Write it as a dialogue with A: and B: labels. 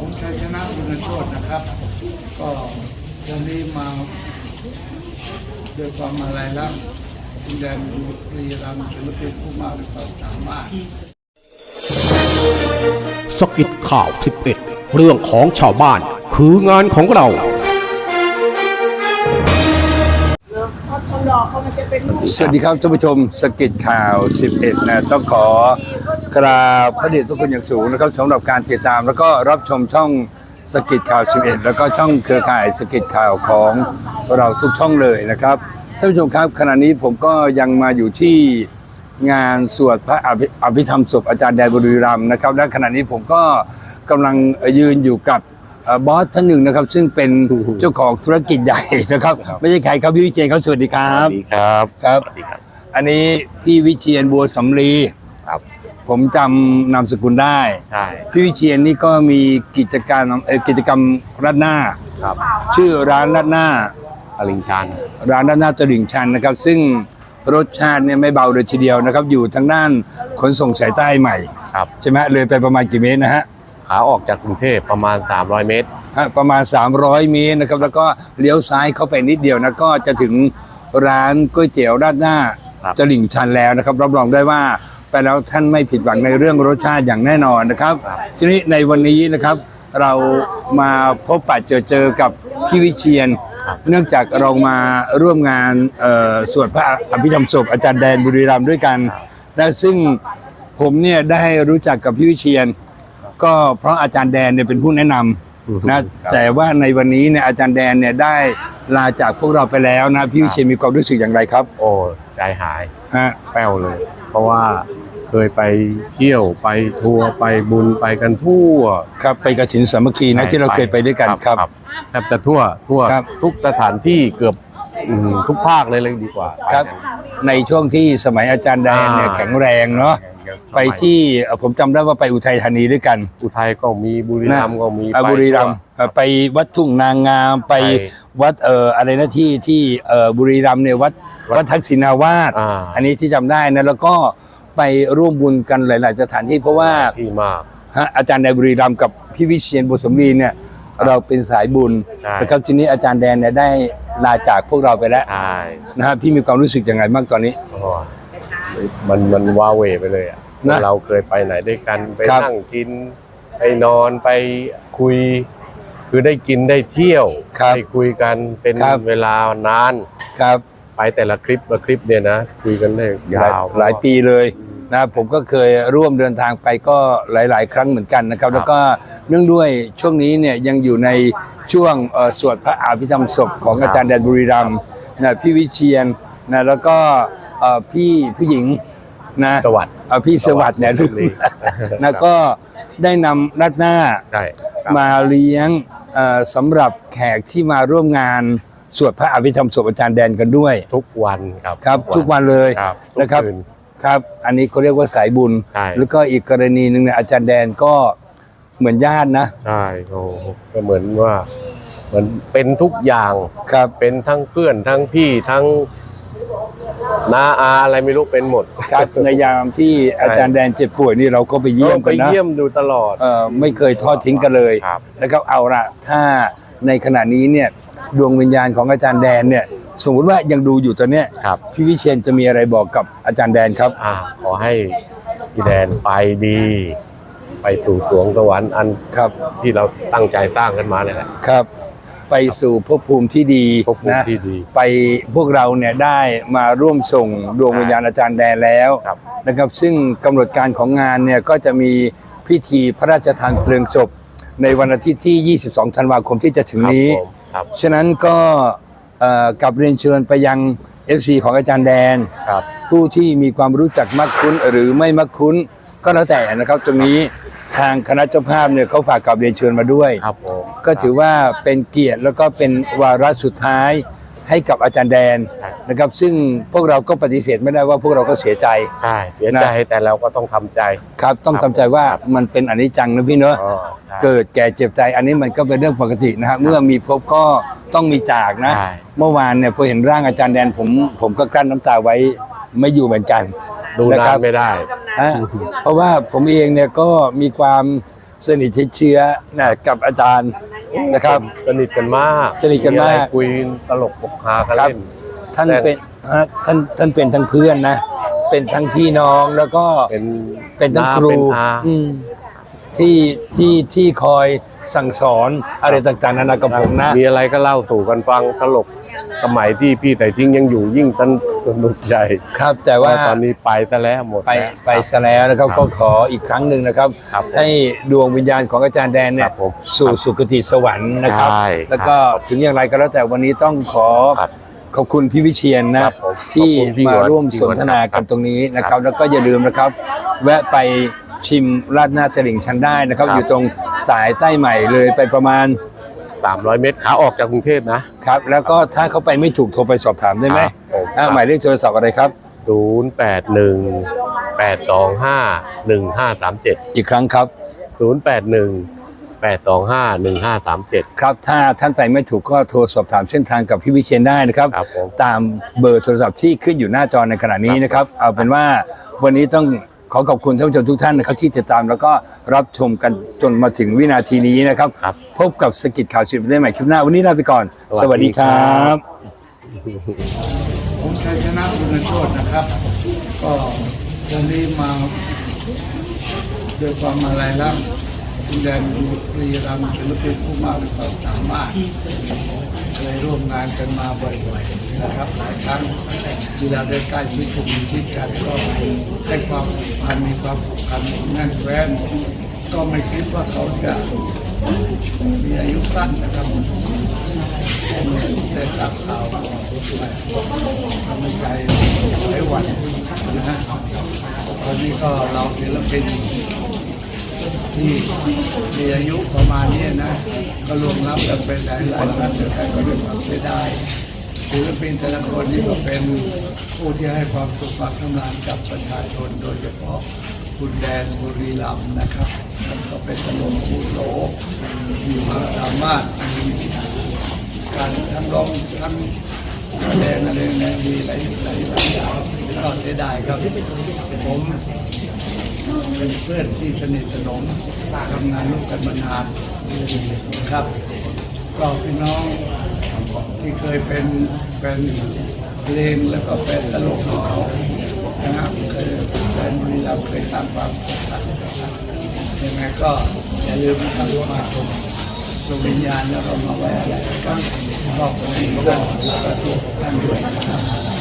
A: ผมชัยชนะคุณโชตนะครับ ก็วันนี้มาด้วยความมาลัยรักคุณแดนบุรีรัมย์ศิลปินผู้มากความสามารถ
B: สกิดข่าว 11 เรื่องของชาวบ้าน คืองานของเรา
C: สวัสดีครับท่านผู้ชมสกิดข่าว 11 นะ ต้องขอ กราบพระเดชพระคุณอย่างสูงนะครับสำหรับการติดตามแล้วก็รับชมช่องสกิดข่าว 11 แล้วก็ช่องเครือข่ายสกิดข่าวของเราทุกช่องเลยนะครับท่านผู้ชมครับขณะนี้ผมก็ยังมาอยู่ที่งานสวดพระอภิอภิธรรมศพอาจารย์แดนบุรีรัมย์นะครับและขณะนี้ผมก็กำลังยืนอยู่กับเอ่อบอสท่านหนึ่งนะครับ ซึ่งเป็นเจ้าของธุรกิจใหญ่นะครับ ไม่ใช่ใครครับพี่วิเจนเขาสวัสดีครั
D: ส
C: บ
D: วัสดีครับ
C: ครับ
D: สวัสดีครับ
C: อันนี้พี่วิเชียนบัวสำลี
D: ครับ
C: ผมจำนามสกุลได้
D: ใช่
C: พี่วิเชียนนี่ก็มีกิจการเอ่อกิจกรรมรัดหน้า
D: ครับ
C: ชื่อร้านรัดหน้า
D: ตลิ่งชัน
C: ร้านรัดหน้าตลิ่งชันนะครับ ซึ่งรสชาติเนี่ยไม่เบาเลยทีเดียวนะครับ อยู่ทางด้านขนส่งสายใต้ใหม่
D: ครับ
C: ใช่ไหมเลยไปประมาณกี่เมตรนะฮะ
D: ขาออกจากกรุงเทพประมาณ 300 เมตร
C: ฮะประมาณ 300 เมตรนะครับ แล้วก็เลี้ยวซ้ายเข้าไปนิดเดียวนะก็จะถึงร้านก๋วยเตี๋ยวราดหน้า
D: ครับ
C: ตลิ่งชันแล้วนะครับ รับรองได้ว่า ไปแล้วท่านไม่ผิดหวังในเรื่องรสชาติอย่างแน่นอนนะครับ ทีนี้ในวันนี้นะครับ เรามาพบปะเจอเจอกับพี่วิเชียน
D: ครับ
C: เนื่องจากเรามาร่วมงานเอ่อสวดพระอภิธรรมศพอาจารย์แดนบุรีรัมย์ด้วยกัน และซึ่งผมเนี่ยได้รู้จักกับพี่วิเชียน ก็เพราะอาจารย์แดนเนี่ยเป็นผู้แนะนำนะ
D: ครับ
C: แต่ว่าในวันนี้เนี่ยอาจารย์แดนเนี่ยได้ลาจากพวกเราไปแล้วนะพี่วิเชียนมีความรู้สึกอย่างไรครับ
D: โอ้ใจหาย
C: ฮะ
D: แป้วเลย เพราะว่าเคยไปเที่ยวไปทัวร์ไปบุญไปกันทั่ว
C: ครับไปกระถินสามัคคีนะที่เราเคยไปด้วยกันครับ
D: แทบจะทั่วทั่ว
C: ครับ
D: ทุกสถานที่เกือบอืมทุกภาคเลยเลยดีกว่า
C: ครับ ในช่วงที่สมัยอาจารย์แดนเนี่ย
D: อ่า
C: แข็งแรงเนาะไปที่เอ่อผมจำได้ว่าไปอุทัยธานีด้วยกัน
D: อุทัยก็มีบุรีรัมย์ก็มี
C: อ่า
D: ไป
C: บุรีรัมย์
D: ทั่ว
C: เอ่อไปวัดทุ่งนางงามไป
D: ไป
C: วัดเอ่ออะไรนะที่ที่เอ่อบุรีรัมย์เนี่ยวัด
D: วัด
C: วัดทักษิณาวาส
D: อ่า
C: อันนี้ที่จำได้นะแล้วก็ไปร่วมบุญกันหลาย ๆ สถานที่เพราะว่า
D: ที่มาก
C: ฮะอาจารย์ในบุรีรัมย์กับพี่วิเชียนบุตรสมรีเนี่ยเราเป็นสายบุญ
D: ใช่
C: นะครับทีนี้อาจารย์แดนเนี่ยได้ลาจากพวกเราไปแล้ว
D: ใช่
C: นะฮะพี่มีความรู้สึกยังไงบ้างตอนนี้
D: โอ้มันมันว้าเหวไปเลยอะ
C: นะ
D: เราเคยไปไหนด้วยกันไป
C: ครับ
D: นั่งกินไปนอนไปคุย คือได้กินได้เที่ยว
C: ครับ
D: ได้คุยกันเป็น
C: ครับ
D: เวลานาน
C: ครับ
D: ไปแต่ละคลิปละคลิปเนี่ยนะคุยกันได้
C: หลาย
D: ยาว
C: หลายปีเลยนะผมก็เคยร่วมเดินทางไปก็หลาย ๆ ครั้งเหมือนกันนะครับ แล้วก็เนื่องด้วยช่วงนี้เนี่ยยังอยู่ในช่วงเอ่อสวดพระอภิธรรมศพของอาจารย์แดนบุรีรัมย์นะพี่วิเชียนนะแล้วก็เอ่อพี่ผู้หญิงนะ
D: สวัสดิ์
C: เอ่อพี่สวัสดิ์เนี่ย
D: สวัสดิ์
C: นะก็ได้นำรัดหน้า
D: ใช่ครับ
C: มาเลี้ยงเอ่อสำหรับแขกที่มาร่วมงาน สวดพระอภิธรรมศพอาจารย์แดนกันด้วย
D: ทุกวันครับ
C: ครับ ทุกวันเลย
D: ครับทุก
C: นะครับ
D: คืน
C: ครับ อันนี้เขาเรียกว่าสายบุญ
D: ใช่
C: แล้วก็อีกกรณีหนึ่งเนี่ยอาจารย์แดนก็เหมือนญาตินะ
D: ใช่โอ้ก็เหมือนว่ามันเป็นทุกอย่าง
C: ครับ
D: เป็นทั้งเพื่อนทั้งพี่ทั้งน้าอาอะไรไม่รู้เป็นหมด
C: ครับในยามที่อาจารย์แดนเจ็บป่วยนี่เราก็ไปเยี่ยม
D: ไป
C: กันนะ
D: เยี่ยมดูตลอด
C: เอ่อไม่เคยทอดทิ้งกันเลย
D: ครับ
C: นะครับเอาละถ้าในขณะนี้เนี่ย ดวงวิญญาณของอาจารย์แดนเนี่ย สมมติว่ายังดูอยู่ตอนเนี้ย
D: ครับ
C: พี่วิเชียนจะมีอะไรบอกกับอาจารย์แดนครับ
D: อ่าขอให้พี่แดนไปดี ไปสู่สวงสวรรค์อัน
C: ครับ
D: ที่เราตั้งใจสร้างกันมาเนี่ยแหละ
C: ครับ ไปสู่ภพภูมิที่ดี
D: ภพภูมิ
C: นะ
D: ที่ดี
C: ไปพวกเราเนี่ยได้มาร่วมส่งดวงวิญญาณอาจารย์แดนแล้ว
D: ครับ
C: นะครับ ซึ่งกำหนดการของงานเนี่ยก็จะมีพิธีพระราชทานเพลิงศพ ในวันอาทิตย์ที่ 22 ธันวาคมที่จะถึงนี้
D: ครับผม ครับ
C: ฉะนั้นก็เอ่อกลับเรียนเชิญไปยัง FC ของอาจารย์แดน
D: ครับ
C: ผู้ที่มีความรู้จักมักคุ้นหรือไม่มักคุ้น ก็แล้วแต่นะครับตรงนี้ทางคณะเจ้าภาพเนี่ยเขาฝากกลับเรียนเชิญมาด้วย
D: ครับผม
C: ก็ถือว่าเป็นเกียรติแล้วก็เป็นวาระสุดท้าย ให้กับอาจารย์แดนนะครับ ซึ่งพวกเราก็ปฏิเสธไม่ได้ว่าพวกเราก็เสียใจ
D: ใช่เสียใจแต่เราก็ต้องทำใจ
C: ครับต้อง
D: ครับ
C: ทำใจว่ามันเป็นอนิจจังนะพี่เนอะ
D: อ๋อใช่
C: เกิดแก่เจ็บใจอันนี้มันก็เป็นเรื่องปกตินะฮะเมื่อมีพบก็ต้องมีจากนะ
D: ใช่
C: เมื่อวานเนี่ยพอเห็นร่างอาจารย์แดนผมผมก็กลั้นน้ำตาไว้ไม่อยู่เหมือนกัน
D: ดู
C: นะ
D: นา
C: ครั
D: น
C: บ
D: ไม่ได้
C: ฮะเพราะว่าผมเองเนี่ยก็มีความสนิทชิดเชื้อนะกับอาจารย์ นะครับ
D: สนิทกันมาก
C: สนิทกันมาก
D: อะไรคุยตลกปกฮากัน
C: ครับ
D: เล่น
C: ท่าน
D: แต่
C: เป็นฮะท่านท่านเป็นทั้งเพื่อนนะ เป็นทั้งพี่น้องแล้วก็
D: เป็น
C: เป็นทั้ง
D: น้า
C: ครู
D: เป็นอา
C: อืมที่ที่ที่คอยสั่งสอนอะไรต่างๆนานากับผมนะ
D: มีอะไรก็เล่าสู่กันฟังตลก สมัยที่พี่ไต่ทิ้งยังอยู่ยิ่งสนุกใหญ่
C: ครับแต่
D: ว่า
C: ว่า
D: ตอนนี้ไปซะแล้วหมด
C: ไป
D: แล้ว
C: ไปซะแล้วนะครับก็ขออีกครั้งหนึ่งนะครับ
D: ครับ
C: ให้ดวงวิญญาณของอาจารย์แดนเนี่
D: ค
C: ย
D: รับผม
C: สู่สุคติสวรรค์นะครับ
D: ใช่
C: แล้วก็ถึงอย่างไรก็แล้วแต่วันนี้ต้องขอ
D: ครับ
C: ขอบคุณพี่วิเชียนนะครับ
D: ผม
C: ที่
D: ขอบคุณพี่
C: มา
D: หวน
C: ร่วม
D: พี่
C: ส
D: หวน
C: นทนา
D: ครั
C: กับนตรงนี้นะครับ แล้วก็อย่าลืมนะครับ แวะไปชิมราดหน้าตลิ่งชันได้นะครับ
D: ครับ
C: อยู่ตรงสายใต้ใหม่เลยไปประมาณ
D: 300 เมตรขาออกจากกรุงเทพนะ
C: ครับ แล้วก็ถ้าเขาไปไม่ถูกโทรไปสอบถามได้ไหม
D: ครับผม
C: อ่าหมายเลขโทรศัพท์อะไรครับ
D: 081 825 1537
C: อีกครั้งครับ
D: 081 825 1537
C: ครับ ถ้าท่านไปไม่ถูกก็โทรสอบถามเส้นทางกับพี่วิเชียนได้นะครับ
D: ครับผม
C: ตามเบอร์โทรศัพท์ที่ขึ้นอยู่หน้าจอในขณะนี้นะครับ เอาเป็นว่าวันนี้ต้อง ขอขอบคุณท่านผู้ชมทุกท่านนะครับที่ติดตามแล้วก็รับชมกันจนมาถึงวินาทีนี้นะครับ
D: ครับ
C: พบกับสกิจข่าวชีวิตได้ใหม่คลิปหน้า วันนี้ลาไปก่อน ส
D: สวั
C: วัส
D: สดี
C: ดีครั
D: ครับ บ
A: ผมชัยชนะคุณโชตนะครับ ก็วันนี้มาด้วยความอะไรแล้วคุณแดนบุรีรัมย์ศิลปินผู้มากความสามารถเคย ร่วมงานกันมาบ่อยๆนะครับหลายครั้งเวลาได้ใกล้ชิดคุมชิดกันก็ได้ความผูกพันมีความผูกพันแน่นแฟ้นก็ไม่คิดว่าเขาจะมีอายุสั้นนะครับได้ทราบข่าวทำให้ใจหลายวันนะฮะตอนนี้ก็เราศิลปิน ที่มีอายุประมาณนี้นะ ก็รวมรับกันเป็นหลายหลายท่านแต่ก็ด้วยความเสียดายศิลปินแต่ละคนนี่ก็เป็นผู้ที่ให้ความสุขความสำราญกับประชาชนโดยเฉพาะคุณแดนบุรีรัมย์นะครับท่านก็เป็นตลกผู้โสมีความสามารถมีการทั้งร้องทั้งแสดงอะไรแรงดีหลายหลายหลายอย่างก็เสียดายครับผม เป็นเพื่อนที่สนิทสนมทำงานร่วมกันมานานครับ ก็พี่น้องที่เคยเป็นเป็นเพลงแล้วก็เป็นตลกของเขานะครับเคยเป็นบุรีรัมย์เคยสร้างความยังไงก็อย่าลืมนะครับมาชมดวงวิญญาณแล้วก็มาไว้อะไรก็มอบให้ท่านแล้ก็ทุกท่านด้วยนะครับ